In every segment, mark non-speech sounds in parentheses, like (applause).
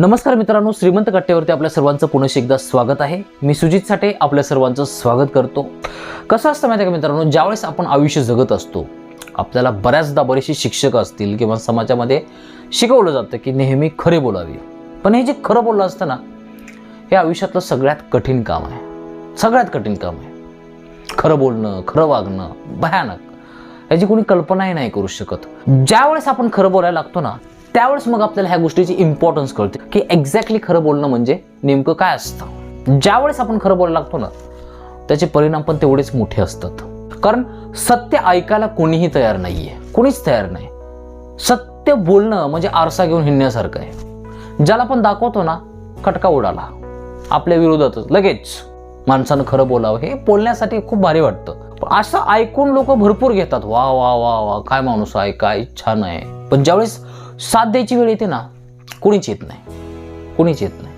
नमस्कार मित्रांनो श्रीमंत कट्ट्यावरती आपल्या सर्वांचं पुन्हा एकदा स्वागत आहे. मी सुजित साठे आपल्या सर्वांचं स्वागत करतो. कसं असतं माहिती आहे का मित्रांनो ज्यावेळेस आपण आयुष्य जगत असतो आपल्याला बऱ्याचदा बरेचसे शिक्षक असतील किंवा समाजामध्ये शिकवलं जातं की नेहमी खरे बोलावे. पण हे जे खरं बोललं असतं ना हे आयुष्यातलं सगळ्यात कठीण काम आहे. सगळ्यात कठीण काम आहे. खरं बोलणं खरं वागणं भयानक याची कोणी कल्पनाही नाही करू शकत. ज्यावेळेस आपण खरं बोलायला लागतो ना त्यावेळेस मग आपल्याला ह्या गोष्टीची इम्पॉर्टन्स कळते. की एक्झॅक्टली खरं बोलणं म्हणजे नेमकं काय असतं. ज्यावेळेस आपण खरं बोलायला लागतो ना त्याचे परिणाम पण तेवढेच मोठे असतात. कारण सत्य ऐकायला कोणीही तयार नाहीये. कोणीच तयार नाही. सत्य बोलणं म्हणजे आरसा घेऊन हिंडण्यासारखं आहे. ज्याला पण दाखवतो ना खटका उडाला. आपल्या विरोधातच. लगेच. माणसानं खरं बोलावं. हे बोलण्यासाठी खूप भारी वाटतं. पण असं ऐकून लोक भरपूर घेतात. वा वा वा वा काय माणूस आहे काय छान आहे पण ज्यावेळेस साथ द्यायची वेळ येते ना कोणीच येत नाही. कोणीच येत नाही.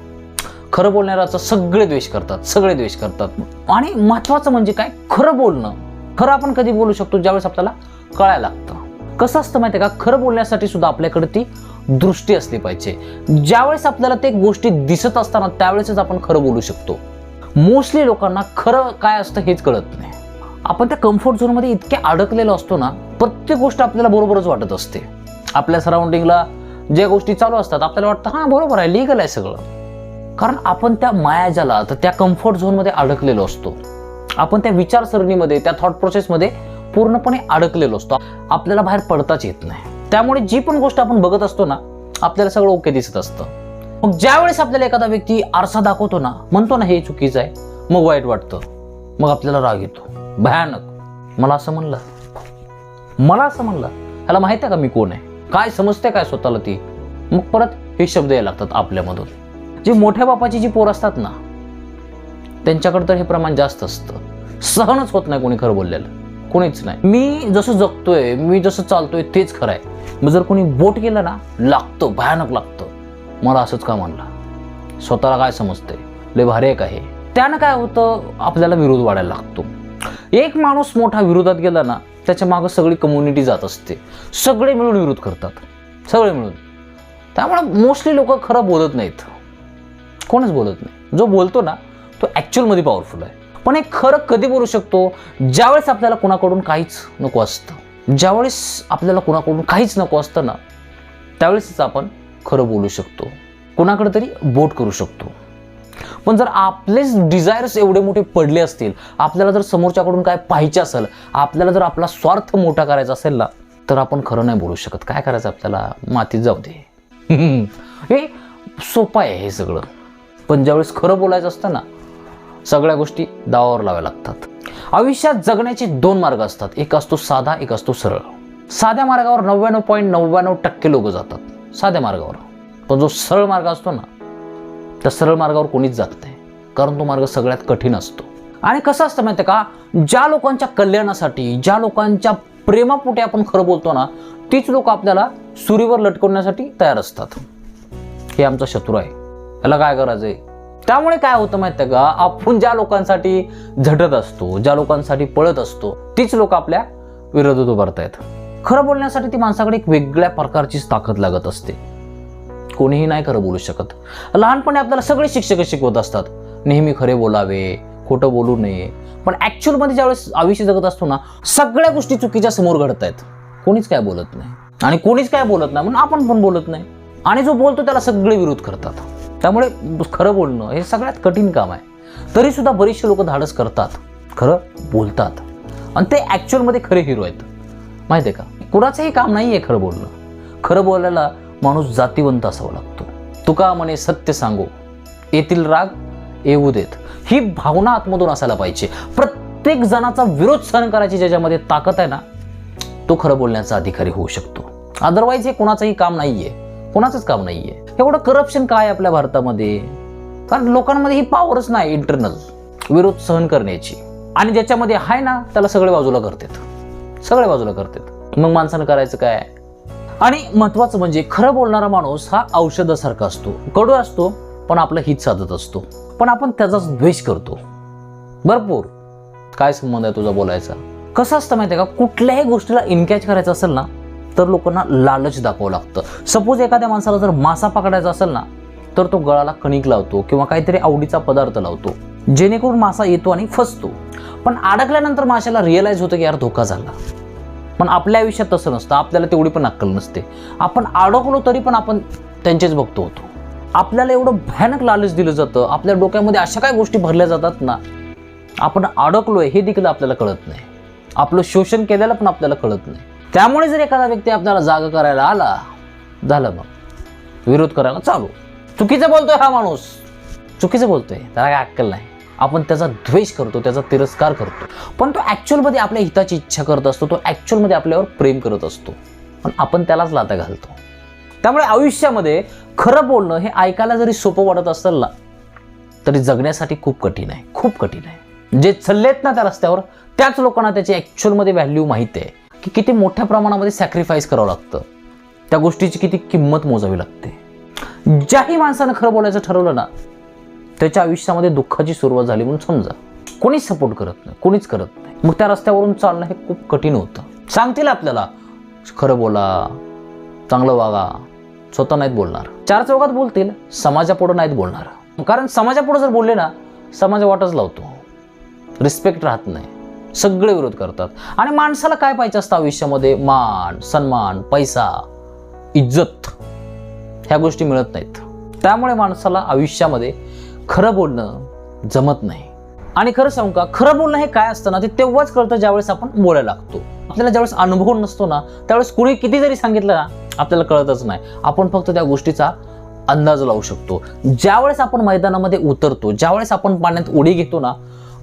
खरं बोलणाऱ्याचा सगळे द्वेष करतात सगळे द्वेष करतात. आणि महत्वाचं म्हणजे काय? खरं बोलणं. खरं आपण कधी बोलू शकतो? ज्यावेळेस आपल्याला कळायला लागतं. कसं असतं माहिती आहे का? खरं बोलण्यासाठी सुद्धा आपल्याकडे ती दृष्टी असली पाहिजे. ज्यावेळेस आपल्याला ते गोष्टी दिसत असताना त्यावेळेसच आपण खरं बोलू शकतो. मोस्टली लोकांना खरं काय असतं हेच कळत नाही. आपण त्या कम्फर्ट झोनमध्ये इतक्या अडकलेलो असतो ना प्रत्येक गोष्ट आपल्याला बरोबरच वाटत असते. आपल्या सराउंडिंगला ज्या गोष्टी चालू असतात आपल्याला वाटतं हां बरोबर आहे लिगल आहे सगळं. कारण आपण त्या मायाजालात त्या कम्फर्ट झोनमध्ये अडकलेलो असतो. आपण त्या विचारसरणीमध्ये त्या थॉट प्रोसेसमध्ये पूर्णपणे अडकलेलो असतो. आपल्याला बाहेर पडताच येत नाही. त्यामुळे जी पण गोष्ट आपण बघत असतो ना आपल्याला सगळं ओके दिसत असतं. मग ज्यावेळेस आपल्याला एखादा व्यक्ती आरसा दाखवतो ना म्हणतो ना हे चुकीचं आहे. मग वाईट वाटतं. मग आपल्याला राग येतो. भयानक. मला असं म्हणलं. मला असं म्हणलं. ह्याला माहिती आहे का मी कोण आहे? काय समजते काय स्वतःला ती? मग परत हे शब्द यायला लागतात आपल्यामधून. जी मोठ्या बापाची जी पोर असतात ना त्यांच्याकडे तर हे प्रमाण जास्त असतं. सहनच होत नाही कोणी खरं बोललेलं. कोणीच नाही. मी जसं जगतोय मी जसं चालतोय तेच खरं आहे. मग जर कोणी बोट केलं ना लागतं भयानक लागतं. मला असंच का म्हणलं? स्वतःला काय समजतंय? लय भारी आहे का हे? त्यानं काय होतं? आपल्याला विरोध वाढायला लागतो. एक माणूस मोठा विरोधात गेला ना त्याच्या मागं सगळी कम्युनिटी जात असते. सगळे मिळून विरोध करतात. सगळे मिळून. त्यामुळे मोस्टली लोक खरं बोलत नाहीत. कोणच बोलत नाही. जो बोलतो ना तो ॲक्च्युअलमध्ये पॉवरफुल आहे. पण हे खरं कधी बोलू शकतो? ज्यावेळेस आपल्याला कुणाकडून काहीच नको असतं ज्यावेळेस आपल्याला कुणाकडून काहीच नको असतं ना त्यावेळेसच आपण खरं बोलू शकतो. कुणाकडे तरी बोट करू शकतो. पण जर आपलेच डिझायर्स एवढे मोठे पडले असतील आपल्याला जर समोरच्याकडून काय पाहिजे असेल आपल्याला जर आपला स्वार्थ मोठा करायचा असेल ना तर आपण खरं नाही बोलू शकत. काय करायचं आपल्याला? मातीत जाऊ दे. (laughs) हे सोपं आहे हे सगळं. पण ज्यावेळेस खरं बोलायचं असतं ना सगळ्या गोष्टी दावावर लावाव्या लागतात. आयुष्यात जगण्याचे दोन मार्ग असतात. एक असतो साधा एक असतो सरळ. साध्या मार्गावर नव्याण्णव पॉईंट नव्याण्णव टक्के लोक जातात. साध्या मार्गावर. पण जो सरळ मार्ग असतो ना त्या सरळ मार्गावर कोणीच जात नाही. कारण तो मार्ग सगळ्यात कठीण असतो. आणि कसं असतं माहिती का? ज्या लोकांच्या कल्याणासाठी ज्या लोकांच्या प्रेमापोटी आपण खरं बोलतो ना तीच लोक आपल्याला सुरीवर लटकवण्यासाठी तयार असतात. हे आमचा शत्रू आहे. याला काय करायचं आहे? त्यामुळे काय होतं माहिती का? आपण ज्या लोकांसाठी झटत असतो ज्या लोकांसाठी पळत असतो तीच लोक आपल्या विरोधात उभारतायत. खरं बोलण्यासाठी ती माणसाकडे एक वेगळ्या प्रकारचीच ताकद लागत असते. कोणीही नाही खरं बोलू शकत. लहानपणी आपल्याला सगळे शिक्षक शिकवत असतात. नेहमी खरे बोलावे खोटं बोलू नये. पण ॲक्च्युअलमध्ये ज्यावेळेस आयुष्य जगत असतो ना सगळ्या गोष्टी चुकीच्या समोर घडत आहेत. कोणीच काय बोलत नाही. आणि कोणीच काय बोलत नाही म्हणून आपण पण बोलत नाही. आणि जो बोलतो त्याला सगळे विरोध करतात. त्यामुळे खरं बोलणं हे सगळ्यात कठीण काम आहे. तरी सुद्धा बरेचसे लोक धाडस करतात. खरं बोलतात. आणि ते ॲक्च्युअलमध्ये खरे हिरो आहेत. माहिती आहे का? कुणाचंही काम नाही आहे खरं बोलणं. खरं बोलायला माणूस जातीवंत असावा लागतो. तुका म्हणे सत्य सांगू. येथील राग येऊ देत. ही भावना आतमधून असायला पाहिजे. प्रत्येक जणाचा विरोध सहन करायची ज्याच्यामध्ये ताकद आहे ना तो खरं बोलण्याचा अधिकारी होऊ शकतो. अदरवाईज हे कोणाचंही काम नाहीये. कोणाचंच काम नाहीये. एवढं करप्शन काय आपल्या भारतामध्ये? कारण लोकांमध्ये ही पॉवरच नाही इंटरनल विरोध सहन करण्याची. आणि ज्याच्यामध्ये आहे ना त्याला सगळे बाजूला करतात. सगळे बाजूला करतात. मग माणसानं करायचं काय? आणि महत्वाचं म्हणजे खरं बोलणारा माणूस हा औषधासारखा असतो. कडू असतो पण आपलं हित साधत असतो. पण आपण त्याचाच द्वेष करतो. भरपूर. काय संबंध आहे तुझा बोलायचा? कसं असतं माहिती आहे का? कुठल्याही गोष्टीला इनकॅच करायचं असेल ना तर लोकांना लालच दाखवावं लागतं. सपोज एखाद्या माणसाला जर मासा पकडायचा असेल ना तर तो गळाला कणिक लावतो किंवा काहीतरी आवडीचा पदार्थ लावतो. जेणेकरून मासा येतो आणि फसतो. पण अडकल्यानंतर माशाला रिअलाईज होतं की यार धोका झाला. पण आपल्या आयुष्यात तसं नसतं. आपल्याला तेवढी पण अक्कल नसते. आपण अडकलो तरी पण आपण त्यांचेच बघतो होतो. आपल्याला एवढं भयानक लालच दिलं जातं. आपल्या डोक्यामध्ये अशा काय गोष्टी भरल्या जातात ना? आपण अडकलोय हे देखील आपल्याला कळत नाही. आपलं शोषण केलेलं पण आपल्याला कळत नाही. त्यामुळे जर एखादा व्यक्ती आपल्याला जागा करायला आला झालं मग. विरोध करायला चालू. चुकीचं बोलतोय हा माणूस. चुकीचं बोलतोय. त्याला काय अक्कल नाही. आपण त्याचा द्वेष करतो त्याचा तिरस्कार करतो. पण तो ॲक्च्युअलमध्ये आपल्या हिताची इच्छा करत असतो तो ॲक्च्युअलमध्ये आपल्यावर प्रेम करत असतो. पण आपण त्यालाच लाता घालतो. त्यामुळे आयुष्यामध्ये खरं बोलणं हे ऐकायला जरी सोपं वाटत असेल ना तरी जगण्यासाठी खूप कठीण आहे खूप कठीण आहे. जे चाललेत ना त्या रस्त्यावर त्याच लोकांना त्याची ॲक्च्युअलमध्ये व्हॅल्यू माहीत आहे की किती मोठ्या प्रमाणामध्ये सॅक्रिफाईस करावं लागतं. त्या गोष्टीची किती किंमत मोजावी लागते. ज्याही माणसानं खरं बोलायचं ठरवलं ना त्याच्या आयुष्यामध्ये दुःखाची सुरुवात झाली म्हणून समजा. कोणीच सपोर्ट करत नाही कोणीच करत नाही. मग त्या रस्त्यावरून चालणं हे खूप कठीण होतं. सांगतील आपल्याला खरं बोला चांगलं वागा स्वतः नाहीत बोलणार. चार चौकात बोलतील समाजापुढं नाहीत बोलणार. कारण समाजापुढं जर बोलले ना समाज वाटच लावतो. रिस्पेक्ट राहत नाही. सगळे विरोध करतात. आणि माणसाला काय पाहिजे असतं आयुष्यामध्ये? मान सन्मान पैसा इज्जत. ह्या गोष्टी मिळत नाहीत. त्यामुळे माणसाला आयुष्यामध्ये खरं बोलणं जमत नाही. आणि खरं सांगू का खरं बोलणं हे काय असतं ना ते तेव्हाच कळतं ज्यावेळेस आपण बोलायला लागतो. आपल्याला ज्यावेळेस अनुभव नसतो ना त्यावेळेस कुणी किती जरी सांगितलं ना आपल्याला कळतच नाही. आपण फक्त त्या गोष्टीचा अंदाज लावू शकतो. ज्यावेळेस आपण मैदानामध्ये उतरतो ज्यावेळेस आपण पाण्यात उडी घेतो ना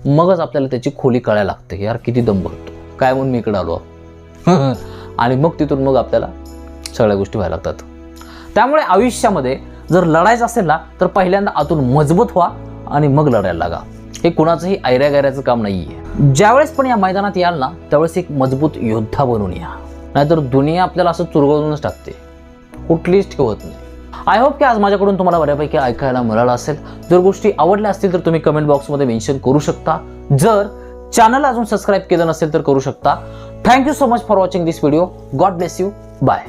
मगच आपल्याला त्याची खोली कळायला लागते. यार किती दम भरतो काय म्हणून मी इकडे आलो? (laughs) आणि मग तिथून मग आपल्याला सगळ्या गोष्टी व्हायला लागतात. त्यामुळे आयुष्यामध्ये जर लढायचं असेल ना तर पहिल्यांदा आतून मजबूत व्हा आणि मग लढायला लागा. हे कुणाचंही ऐऱ्यागऱ्याचं काम नाही आहे ज्यावेळेस पण या मैदानात याल ना त्यावेळेस एक मजबूत योद्धा बनून या. नाहीतर दुनिया आपल्याला असं चुरगळूनच टाकते. कुठलीच ठेवत नाही. आय होप की आज माझ्याकडून तुम्हाला बऱ्यापैकी ऐकायला मिळालं असेल. जर गोष्टी आवडल्या असतील तर तुम्ही कमेंट बॉक्समध्ये मेन्शन करू शकता. जर चॅनल अजून सबस्क्राईब केलं नसेल तर करू शकता. Thank you so much for watching this video God bless you bye